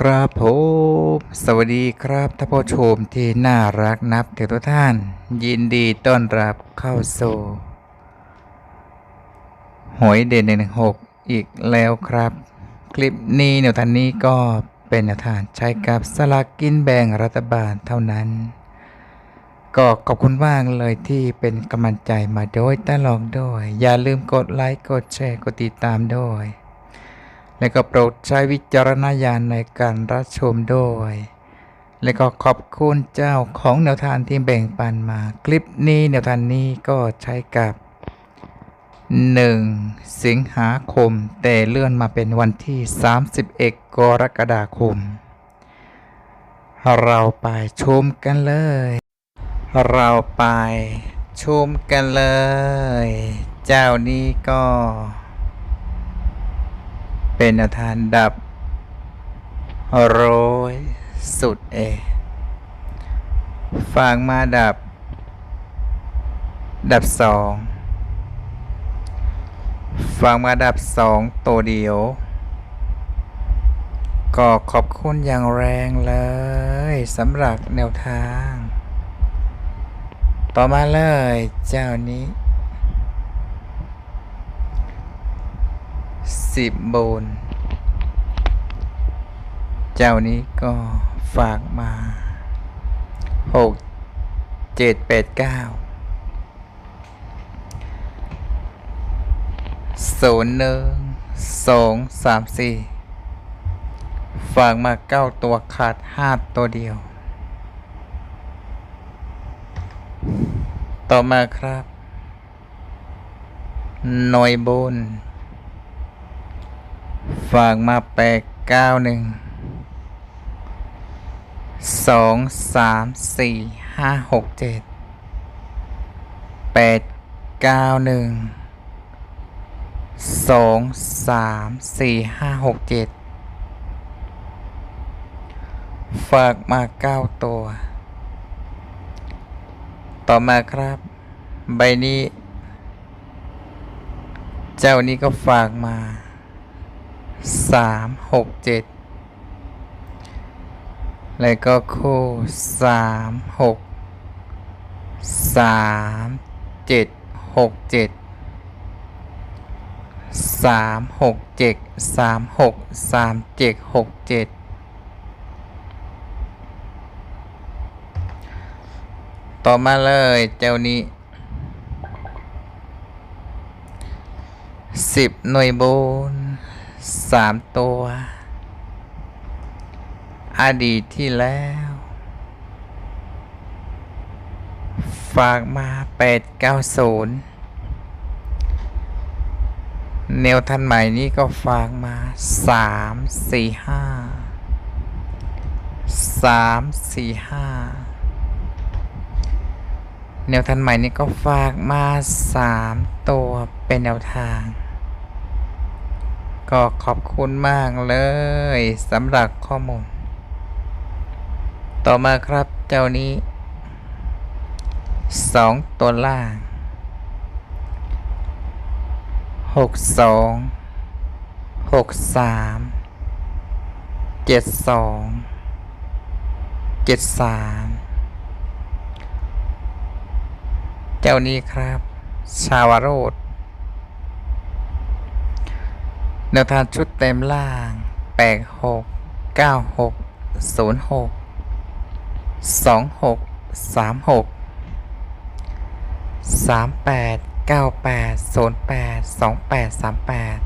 ครับผมสวัสดีครับท่านผู้ชมที่น่ารักนับถือทุกท่าน ยินดีต้อนรับเข้าสู่หวยเด่นหนึ่งหกอีกแล้วครับ คลิปนี้แนวทางนี้ก็เป็นแนวทางใช้กับสลากกินแบ่งรัฐบาลเท่านั้น ก็ขอบคุณมากเลยที่เป็นกำลังใจมาโดยตลอดด้วย อย่าลืมกดไลค์กดแชร์กดติดตามด้วย และก็โปรดใช้วิจารณญาณในการรับชมด้วย และก็ขอบคุณเจ้าของแนวทางที่แบ่งปันมา คลิปนี้แนวทางนี้ก็ใช้กับ 1 สิงหาคม แต่เลื่อนมาเป็นวันที่ 31 กรกฎาคม เราไปชมกันเลย เราไปชมกันเลย เจ้านี้ก็ เป็นอาทานดับโรยสุดเอฟังมาดับ ดับสองฟังมาดับสองตัวเดียว ก็ขอบคุณอย่างแรงเลยสำหรับแนวทาง ต่อมาเลยเจ้านี้ สิบโบน เจ้านี้ก็ฝากมาหกเจ็ดแปดเก้าศูนย์หนึ่งสองสามสี่ฝากมาเก้าตัวขาดห้าตัวเดียว ต่อมาครับหน่วยบน ฝากมาแปดเก้าหนึ่งสองสามสี่ห้าหกเจ็ดแปดเก้าหนึ่งสองสามสี่ห้าหกเจ็ดฝากมาเก้าตัว ต่อมาครับ ใบนี้ เจ้านี้ก็ฝากมา สามหกเจ็ดแล้วก็คู่สามหกสามเจ็ดหกเจ็ดสามหกเจ็ดสามหกสามเจ็ดหกเจ็ดต่อมาเลยเจ้านี้สิบหน่วยบุญ สามตัว อดีตที่แล้ว ฝากมาแปดเก้าศูนย์แนวทันใหม่นี้ก็ฝากมาสามสี่ห้าสามสี่ห้าแนวทันใหม่นี้ก็ฝากมาสามตัวเป็นแนวทาง ก็ขอบคุณมากเลยสำหรับข้อมูล ต่อมาครับเจ้านี้สองตัวล่างหกสองหกสามเจ็ดสองเจ็ดสามเจ้านี้ครับ ชาวโรด แนวทางชุดเต็มล่าง 86 96 06 26 36 38 98 08 28 38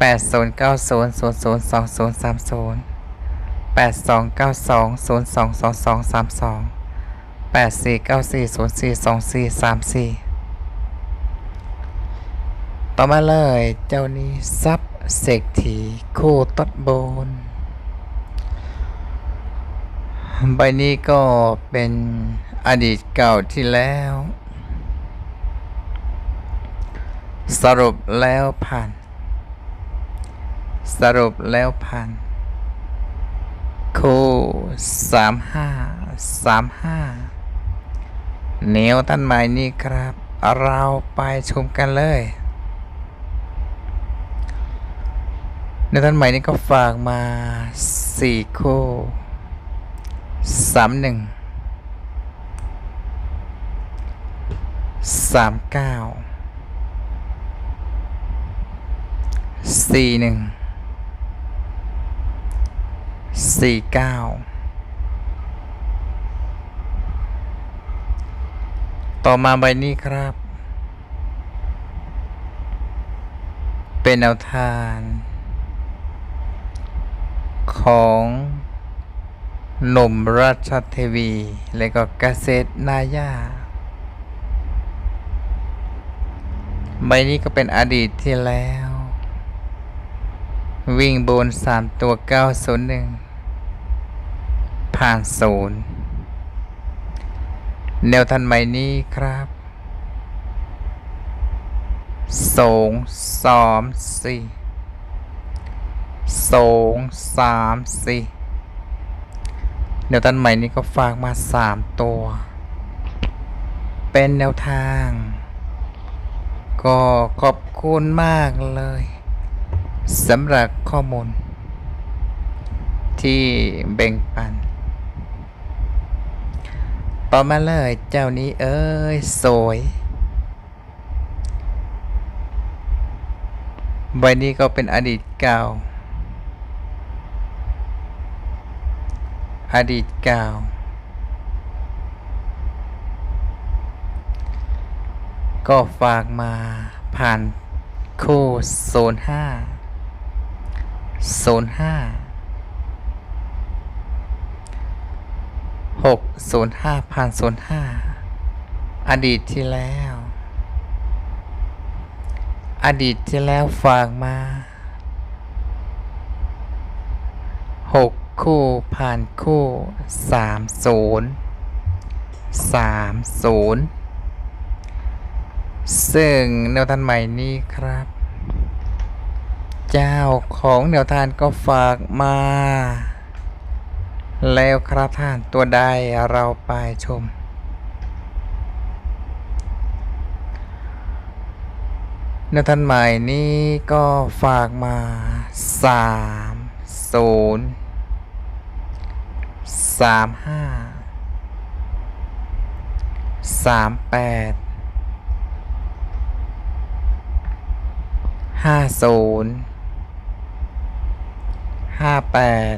80 90 00 20 30 82 92 02 22 32 84 94 04 24 34 ต่อมาเลยเจ้านี้ซับเศรษฐีคู่ตัดบน ใบนี้ก็เป็นอดีตเก่าที่แล้ว สรุปแล้วผ่าน สรุปแล้วผ่านคู่สามห้าสามห้าแนวต้นไม้นี้ครับ เราไปชมกันเลย ในท่านใหม่นี้ก็ฝากมาสี่คู่สามหนึ่งสามเก้าสี่หนึ่งสี่เก้าต่อมาใบนี้ครับ เป็นแนวทาง ของหนุ่มราชเทวี และก็เกษตรนายาใบนี้ก็เป็นอดีตที่แล้ว วิ่งบนสามตัวเก้าศูนย์หนึ่งผ่านศูนย์แนวทันใหม่นี้ครับสองสามสี่ สองสามสี่แนวทันใหม่นี้ก็ฝากมาสามตัว เป็นแนวทาง ก็ขอบคุณมากเลยสำหรับข้อมูล ที่แบ่งปัน ต่อมาเลยเจ้านี้เอ้ย สวยใบนี้ก็เป็นอดีตเก่า อดีตเก่า ก็ฝากมาผ่านคู่โซนห้าโซนห้าหกโซนห้าผ่านโซนห้าอดีตที่แล้ว อดีตที่แล้วฝากมาหก คู่ผ่านคู่สามศูนย์สามศูนย์ซึ่งแนวทานใหม่นี้ครับ เจ้าของแนวทานก็ฝากมา แล้วครับท่านตัวใดเราไปชม แนวทันใหม่นี้ก็ฝากมาสามศูนย์ สามห้าสามแปดห้าศูนย์ห้าแปด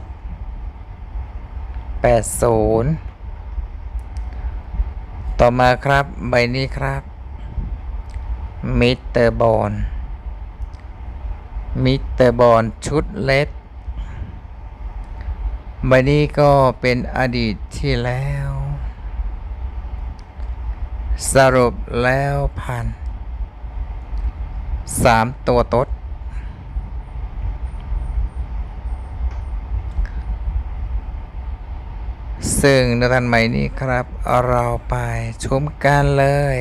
แปดศูนย์ต่อมาครับ ใบนี้ครับ มิสเตอร์บอลมิสเตอร์บอลชุดเล็ก ใบนี้ก็เป็นอดีตที่แล้ว สรุปแล้วพันสามตัวตดซึ่งในทันใหม่นี้ครับ เราไปชมกันเลย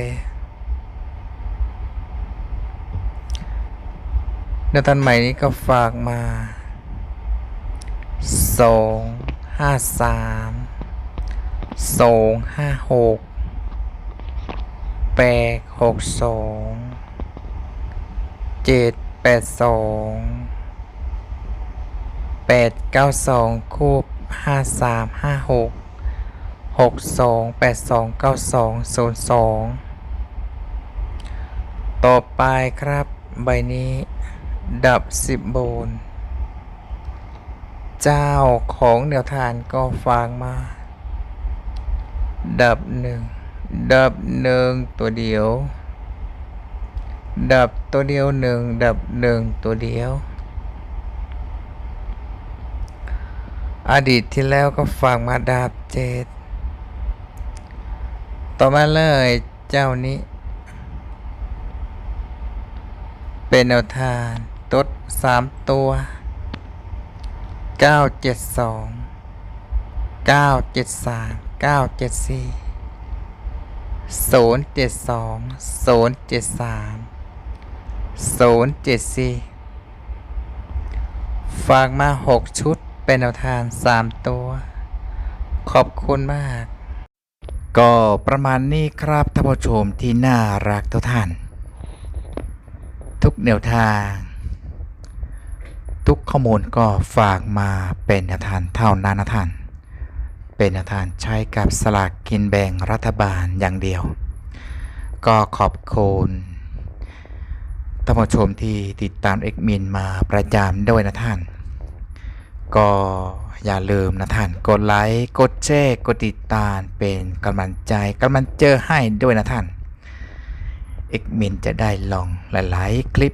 ในทันใหม่นี้ก็ฝากมา สองห้าสามสองห้าหกแปดหกสองเจ็ดแปดสองแปดเก้าสองคูบห้าสามห้าหกหกสองแปดสองเก้าสองศูนย์สองต่อไปครับใบนี้ดับสิบบน เจ้าของแนวทานก็ฟังมา ดับหนึ่ง ดับหนึ่งตัวเดียว ดับตัวเดียวหนึ่ง ดับหนึ่งตัวเดียว อดีตที่แล้วก็ฟังมาดับเจ็ด ต่อมาเลยเจ้านี้ เป็นแนวทางตดสามตัว เก้าเจ็ดสองเก้าเจ็ดสามเก้าเจ็ดสี่ศูนย์เจ็ดสองศูนย์เจ็ดสามศูนย์เจ็ดสี่ฝากมาหกชุดเป็นแนวทางสามตัว ขอบคุณมาก ก็ประมาณนี้ครับท่านผู้ชมที่น่ารักทุกท่าน ทุกแนวทาง ทุกข้อมูลก็ฝากมาเป็นแนวทางเท่านั้นนะท่าน เป็นแนวทางใช้กับสลากกินแบ่งรัฐบาลอย่างเดียว ก็ขอบคุณท่านผู้ชมที่ติดตามเอกมินมาประจำด้วยนะท่าน ก็อย่าลืมนะท่าน กดไลค์ กดแชร์ กดติดตามเป็นกำลังใจกำลังเจอให้ด้วยนะท่านเอกมินจะได้ลองหลาย ๆ คลิป